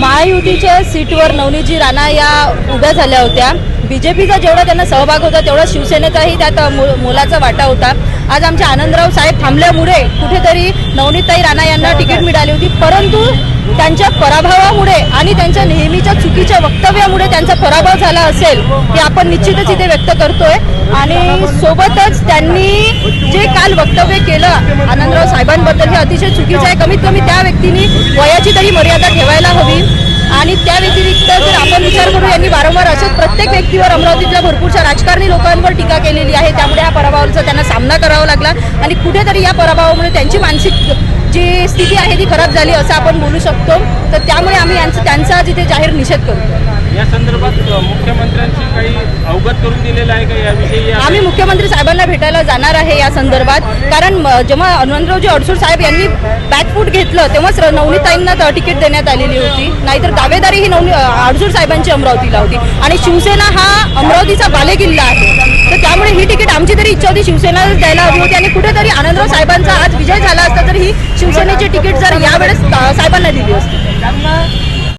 महायुतीच्या सीटवर नवनीजी राणा या उभ्या झाल्या होत्या. बी जे पीचा जेवढा त्यांना सहभाग होता तेवढा शिवसेनेचाही त्यात मोलाचा वाटा होता. आज आमचे आनंदराव साहेब थांबल्यामुळे कुठेतरी नवनीताई राणा यांना तिकीट मिळाली होती. परंतु त्यांच्या पराभवामुळे आणि त्यांच्या नेहमीच्या चुकीच्या वक्तव्यामुळे त्यांचा पराभव झाला असेल हे आपण निश्चितच इथे व्यक्त करतोय. आणि सोबतच त्यांनी काल वक्तव्य केलं आनंदराव साहेबांबद्दल हे अतिशय चुकीचं आहे. कमीत कमी त्या व्यक्तींनी वयाची तरी मर्यादा ठेवायला हवी. आणि त्या व्यतिरिक्त जर आपण विचार करू यांनी वारंवार अशाच प्रत्येक व्यक्तीवर अमरावतीतल्या भरपूरशा राजकारणी लोकांवर टीका केलेली आहे. त्यामुळे या पराभवाचा त्यांना सामना करावा लागला. आणि कुठेतरी या पराभवामुळे त्यांची मानसिक जी स्थिती आहे ती खराब झाली असं आपण बोलू शकतो. तर त्यामुळे आम्ही त्यांचा जिथे जाहीर निषेध करू. या संदर्भात मुख्यमंत्र्यांची काही करून दिलेलं आहे का याविषयी? आम्ही मुख्यमंत्री साहेबांना भेटायला जाणार आहे या संदर्भात. कारण जेव्हा हनुमंतरावजी अडसूळ साहेब यांनी बॅकफूट घेतलं तेव्हाच नवनीताईंना तिकीट देण्यात आलेली होती. नाहीतर दावेदारी ही नवनी अडसूळ साहेबांची अमरावतीला होती. आणि शिवसेना हा अमरावतीचा बालेकिल्ला आहे. तर त्यामुळे ही तिकीट आमची तरी इच्छा होती शिवसेनाला द्यायला हवी होती. आणि कुठेतरी आनंदराव साहेबांचा आज विजय झाला असता तर ही शिवसेनेची तिकीट जर यावेळेस साहेबांना दिली असती.